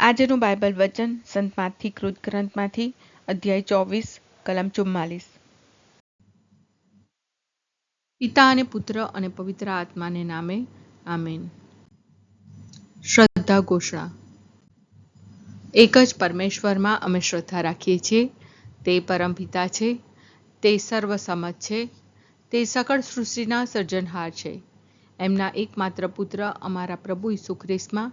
આજનું બાઇબલ વચન સંત માથી કૃત ગ્રંથમાંથી, અધ્યાય ચોવીસ, કલમ ચુમ્માલીસ. પિતા અને પુત્ર અને પવિત્ર આત્માને નામે, આમેન. શ્રદ્ધા ઘોષણા. એક જ પરમેશ્વરમાં અમે શ્રદ્ધા રાખીએ છીએ, તે પરમપિતા છે, તે સર્વસમત છે, તે સકળ સૃષ્ટિના સર્જનહાર છે. એમના એકમાત્ર પુત્ર અમારા પ્રભુ ઈસુ ખ્રિસ્તમાં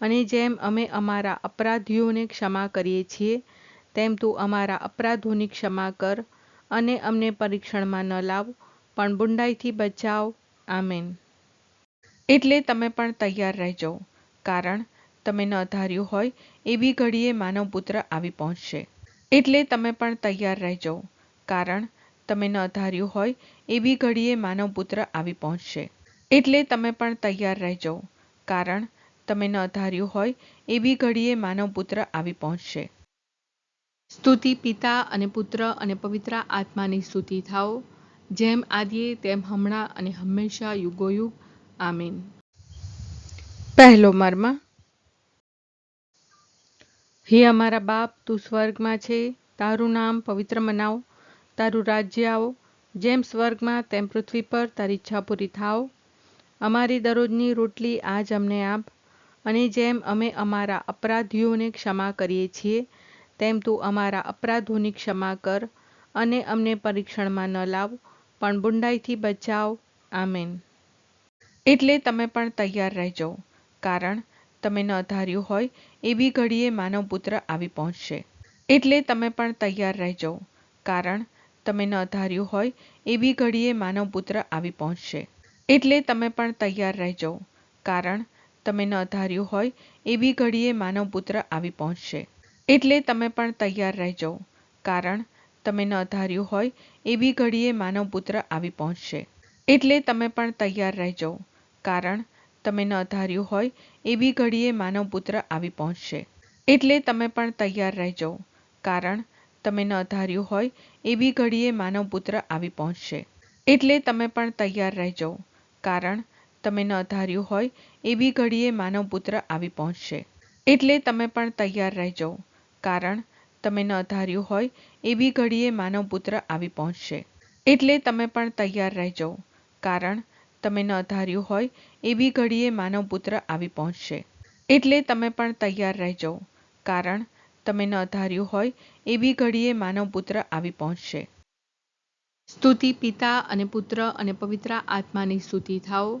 અને જેમ અમે અમારા અપરાધીઓને ક્ષમા કરીએ છીએ, તેમ તું અમારા અપરાધોની ક્ષમા કર અને અમને પરીક્ષણમાં ન લાવ, પણ બુંડાઈથી બચાવ. આમેન. એટલે તમે પણ તૈયાર રહેજો, કારણ તમે ન ધાર્યું હોય એવી ઘડીએ માનવ પુત્ર આવી પહોંચશે. એટલે તમે પણ તૈયાર રહેજો, કારણ તમે ન ધાર્યું હોય એવી ઘડીએ માનવ પુત્ર આવી પહોંચશે. એટલે તમે પણ તૈયાર રહેજો, કારણ તમે ન ધાર્યું હોય એવી ઘડીએ માનવ પુત્ર આવી પહોંચશે. સ્તુતિ પિતા અને પુત્ર અને પવિત્ર આત્માની સ્તુતિ થાઓ. જેમ આદિએ, તેમ હમણાં અને હંમેશા યુગોયુગ. આમીન. પહેલો મર્મ. હે અમારા બાપ, તું સ્વર્ગમાં છે. તારું નામ પવિત્ર મનાવ. તારું રાજ્ય આવો. જેમ સ્વર્ગમાં, તેમ પૃથ્વી પર તારી ઈચ્છા પૂરી થાવ અમારી દરરોજની રોટલી આજ અમને આપ. અને જેમ અમે અમારા અપરાધીઓને ક્ષમા કરીએ છીએ, તેમ તું અમારા અપરાધોની ક્ષમા કર અને અમને પરીક્ષણમાં ન લાવ, પણ બુંડાઈથી બચાવ. આમેન. એટલે તમે પણ તૈયાર રહેજો, કારણ તમે ન ધાર્યું હોય એવી ઘડીએ માનવ પુત્ર આવી પહોંચશે. એટલે તમે પણ તૈયાર રહેજો, કારણ તમે ન ધાર્યું હોય એવી ઘડીએ માનવ પુત્ર આવી પહોંચશે. એટલે તમે પણ તૈયાર રહેજો, કારણ તમે ન ધાર્યું હોય, એવી ઘડીએ માનવપુત્ર આવી પહોંચશે. એટલે તમે પણ તૈયાર રહેજો. કારણ, તમે ન ધાર્યું હોય, એવી ઘડીએ માનવપુત્ર આવી પહોંચશે. એટલે તમે પણ તૈયાર રહેજો. કારણ, તમે ન ધાર્યું હોય, એવી ઘડીએ માનવપુત્ર આવી પહોંચશે. એટલે તમે પણ તૈયાર રહેજો. કારણ, તમે ન ધાર્યું હોય, એવી ઘડીએ માનવપુત્ર આવી પહોંચશે. એટલે તમે પણ તૈયાર રહેજો. કારણ તમે ન ધાર્યું હોય એવી ઘડીએ માનવપુત્ર આવી પહોંચશે. એટલે તમે પણ તૈયાર રહેજો. કારણ, તમે ન ધાર્યું હોય એવી ઘડીએ માનવપુત્ર આવી પહોંચશે. એટલે તમે પણ તૈયાર રહેજો. કારણ, તમે ન ધાર્યું હોય એવી ઘડીએ માનવપુત્ર આવી પહોંચશે. એટલે તમે પણ તૈયાર રહેજો. કારણ, તમે ન ધાર્યું હોય એવી ઘડીએ માનવપુત્ર આવી પહોંચશે. સ્તુતિ પિતા અને પુત્ર અને પવિત્ર આત્માની સ્તુતિ થાઓ.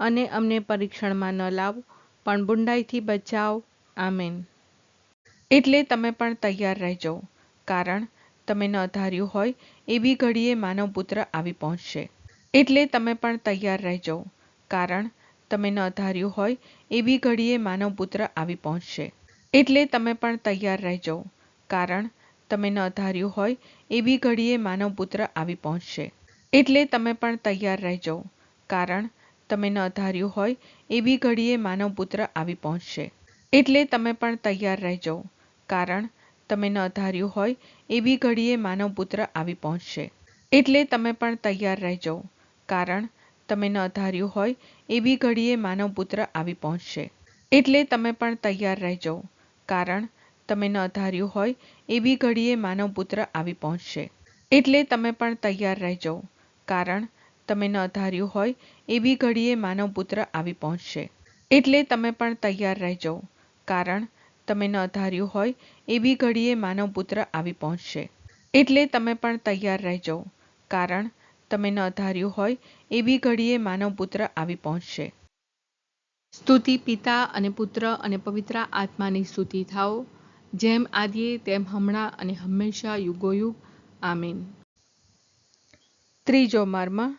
અને અમને પરીક્ષણમાં ન લાવો. પણ બુંડાઈથી બચાવ. આમેન. એટલે તમે પણ તૈયાર રહેજો. કારણ તમે ન ધાર્યું હોય એવી ઘડીએ માનવ પુત્ર આવી પહોંચશે. એટલે તમે પણ તૈયાર રહેજો. કારણ તમે ન ધાર્યું હોય એવી ઘડીએ માનવ પુત્ર આવી પહોંચશે. એટલે તમે પણ તૈયાર રહેજો. કારણ તમે ન ધાર્યું હોય એવી ઘડીએ માનવ પુત્ર આવી પહોંચશે. એટલે તમે પણ તૈયાર રહેજો. કારણ તમે ન ધાર્યું હોય એવી ઘડીએ માનવ પુત્ર આવી પહોંચશે. એટલે તમે પણ તૈયાર રહેજો. કારણ, તમે ન ધાર્યું હોય એવી ઘડીએ માનવ પુત્ર આવી પહોંચશે. એટલે તમે પણ તૈયાર રહેજો. કારણ, તમે ન ધાર્યું હોય એવી ઘડીએ માનવ પુત્ર આવી પહોંચશે. એટલે તમે પણ તૈયાર રહેજો. કારણ, તમે ન ધાર્યું હોય એવી ઘડીએ માનવ પુત્ર આવી પહોંચશે. એટલે તમે પણ તૈયાર રહેજો. કારણ તમે ન ધાર્યું હોય એવી ઘડીએ માનવ પુત્ર આવી પહોંચશે. એટલે તમે પણ તૈયાર રહેજો. કારણ તમે ન ધાર્યું હોય એવી ઘડીએ માનવ પુત્ર આવી પહોંચશે. એટલે તમે પણ તૈયાર રહેજો. કારણ તમે ન ધાર્યું હોય એવી ઘડીએ માનવ પુત્ર આવી પહોંચશે. સ્તુતિ પિતા અને પુત્ર અને પવિત્ર આત્માની સ્તુતિ થાઓ. જેમ આદિએ તેમ હમણાં અને હંમેશા યુગોયુગ. આમીન. ત્રીજો મર્મ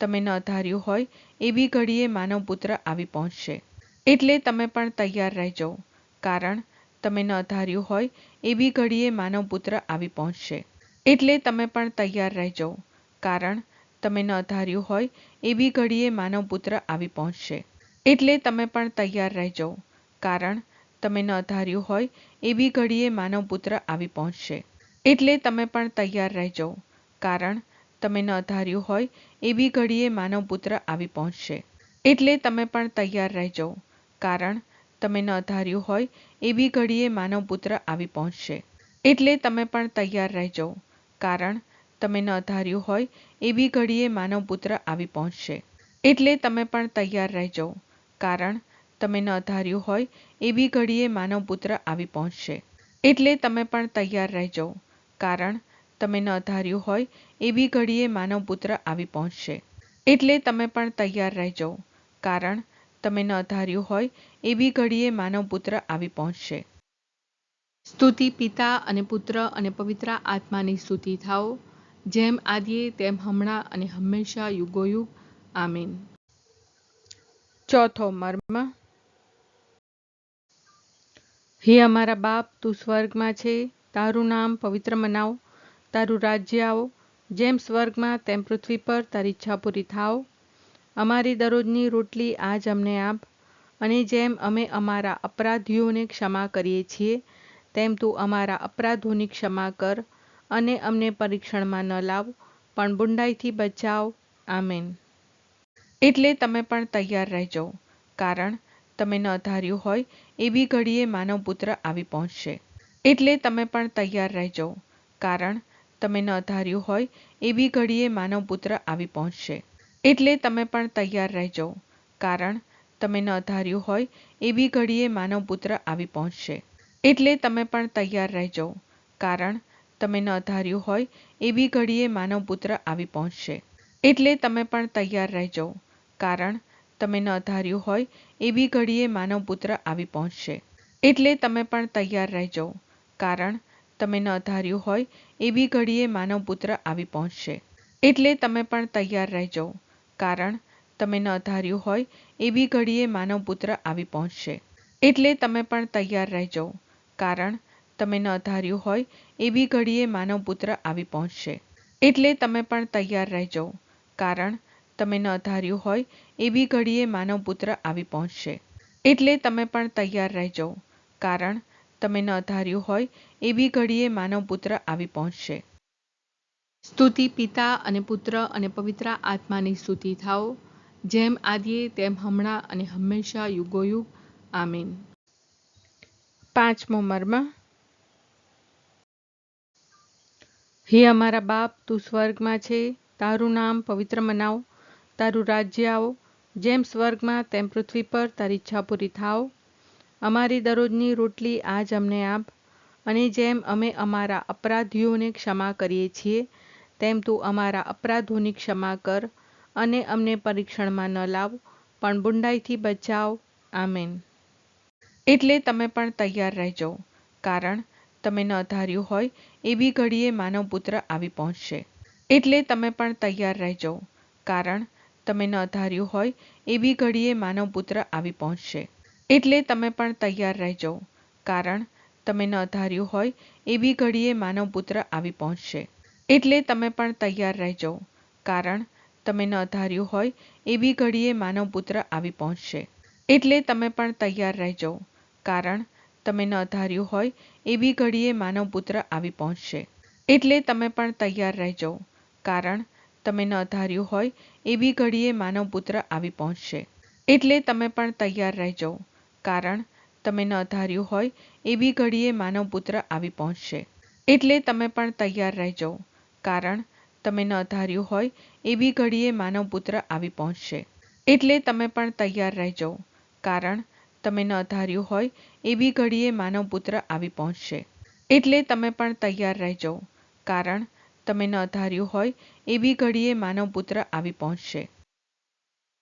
તમે ન ધાર્યું હોય, એવી ઘડીએ માનવપુત્ર આવી પહોંચશે. એટલે તમે પણ તૈયાર રહેજો. કારણ, તમે ન ધાર્યું હોય, એવી ઘડીએ માનવપુત્ર આવી પહોંચશે. એટલે તમે પણ તૈયાર રહેજો. કારણ, તમે ન ધાર્યું હોય, એવી ઘડીએ માનવપુત્ર આવી પહોંચશે. એટલે તમે પણ તૈયાર રહેજો. કારણ, તમે ન ધાર્યું હોય, એવી ઘડીએ માનવપુત્ર આવી પહોંચશે. એટલે તમે પણ તૈયાર રહેજો. કારણ તમે ન ધાર્યું હોય, એવી ઘડીએ માનવપુત્ર આવી પહોંચશે. એટલે તમે પણ તૈયાર રહેજો. કારણ, તમે ન ધાર્યું હોય, એવી ઘડીએ માનવપુત્ર આવી પહોંચશે. એટલે તમે પણ તૈયાર રહેજો. કારણ, તમે ન ધાર્યું હોય, એવી ઘડીએ માનવપુત્ર આવી પહોંચશે. એટલે તમે પણ તૈયાર રહેજો. કારણ, તમે ન ધાર્યું હોય, એવી ઘડીએ માનવપુત્ર આવી પહોંચશે. એટલે તમે પણ તૈયાર રહેજો. કારણ તમે ન ધાર્યું હોય, એવી ઘડીએ માનવપુત્ર આવી પહોંચશે. એટલે તમે પણ તૈયાર રહેજો. કારણ, તમે ન ધાર્યું હોય, એવી ઘડીએ માનવપુત્ર આવી પહોંચશે. સ્તુતિ પિતા અને પુત્ર અને પવિત્ર આત્માની સ્તુતિ થાઓ. જેમ આદિએ, તેમ હમણાં અને હંમેશા યુગોયુગ. આમીન. ચોથો મર્મ. હે અમારા બાપ, તું સ્વર્ગમાં છે. તારું નામ પવિત્ર મનાવ. તારું રાજ્ય આવો. જેમ સ્વર્ગમાં તેમ પૃથ્વી પર તારી ઈચ્છા પૂરી થાવ અમારી દરરોજની રોટલી આજ અમને આપ. અને જેમ અમે અમારા અપરાધીઓને ક્ષમા કરીએ છીએ, તેમ તું અમારા અપરાધોની ક્ષમા કર અને અમને પરીક્ષણમાં ન લાવ, પણ બુંડાઈથી બચાવ. આમેન. એટલે તમે પણ તૈયાર રહેજો. કારણ તમે ન ધાર્યું હોય એવી ઘડીએ માનવ પુત્ર આવી પહોંચશે. એટલે તમે પણ તૈયાર રહેજો. કારણ તમે ન ધાર્યું હોય, એવી ઘડીએ માનવપુત્ર આવી પહોંચશે. એટલે તમે પણ તૈયાર રહેજો. કારણ, તમે ન ધાર્યું હોય, એવી ઘડીએ માનવપુત્ર આવી પહોંચશે. એટલે તમે પણ તૈયાર રહેજો. કારણ, તમે ન ધાર્યું હોય, એવી ઘડીએ માનવપુત્ર આવી પહોંચશે. એટલે તમે પણ તૈયાર રહેજો. કારણ, તમે ન ધાર્યું હોય, એવી ઘડીએ માનવપુત્ર આવી પહોંચશે. એટલે તમે પણ તૈયાર રહેજો. કારણ તમે ન ધાર્યું હોય એવી ઘડીએ માનવપુત્ર આવી પહોંચશે. એટલે તમે પણ તૈયાર રહેજો. કારણ, તમે ન ધાર્યું હોય એવી ઘડીએ માનવપુત્ર આવી પહોંચશે. એટલે તમે પણ તૈયાર રહેજો. કારણ, તમે ન ધાર્યું હોય એવી ઘડીએ માનવપુત્ર આવી પહોંચશે. એટલે તમે પણ તૈયાર રહેજો. કારણ, તમે ન ધાર્યું હોય એવી ઘડીએ માનવપુત્ર આવી પહોંચશે. એટલે તમે પણ તૈયાર રહેજો. કારણ તમે ન ધાર્યું હોય, એવી ઘડીએ માનવ પુત્ર આવી પહોંચશે. સ્તુતિ પિતા અને પુત્ર અને પવિત્ર આત્માની સ્તુતિ થાઓ. જેમ આદિએ, તેમ હમણાં અને હંમેશા યુગોયુગ. આમીન. પાંચમો મર્મ. હે અમારા બાપ, તું સ્વર્ગમાં છે. તારું નામ પવિત્ર મનાવ. તારું રાજ્ય આવો. જેમ સ્વર્ગમાં, તેમ પૃથ્વી પર તારી ઈચ્છા પૂરી થાવ અમારી દરરોજની રોટલી આજ અમને આપ. અને જેમ અમે અમારા અપરાધીઓને ક્ષમા કરીએ છીએ, તેમ તું અમારા અપરાધોની ક્ષમા કર અને અમને પરીક્ષણમાં ન લાવ, પણ બુંડાઈથી બચાવ. આમેન. એટલે તમે પણ તૈયાર રહેજો, કારણ તમે ન ધાર્યું હોય એવી ઘડીએ માનવ પુત્ર આવી પહોંચશે. એટલે તમે પણ તૈયાર રહેજો, કારણ તમે ન ધાર્યું હોય એવી ઘડીએ માનવ પુત્ર આવી પહોંચશે. એટલે તમે પણ તૈયાર રહેજો. કારણ, તમે ન ધાર્યું હોય, એવી ઘડીએ માનવ પુત્ર આવી પહોંચશે. એટલે તમે પણ તૈયાર રહેજો. કારણ, તમે ન ધાર્યું હોય, એવી ઘડીએ માનવ પુત્ર આવી પહોંચશે. એટલે તમે પણ તૈયાર રહેજો. કારણ, તમે ન ધાર્યું હોય, એવી ઘડીએ માનવ પુત્ર આવી પહોંચશે. એટલે તમે પણ તૈયાર રહેજો. કારણ, તમે ન ધાર્યું હોય, એવી ઘડીએ માનવ પુત્ર આવી પહોંચશે. એટલે તમે પણ તૈયાર રહેજો. કારણ તમે ન ધાર્યું હોય, એવી ઘડીએ માનવપુત્ર આવી પહોંચશે. એટલે તમે પણ તૈયાર રહેજો. કારણ તમે ન ધાર્યું હોય, એવી ઘડીએ માનવપુત્ર આવી પહોંચશે. એટલે તમે પણ તૈયાર રહેજો. કારણ તમે ન ધાર્યું હોય, એવી ઘડીએ માનવપુત્ર આવી પહોંચશે. એટલે તમે પણ તૈયાર રહેજો. કારણ તમે ન ધાર્યું હોય, એવી ઘડીએ માનવપુત્ર આવી પહોંચશે.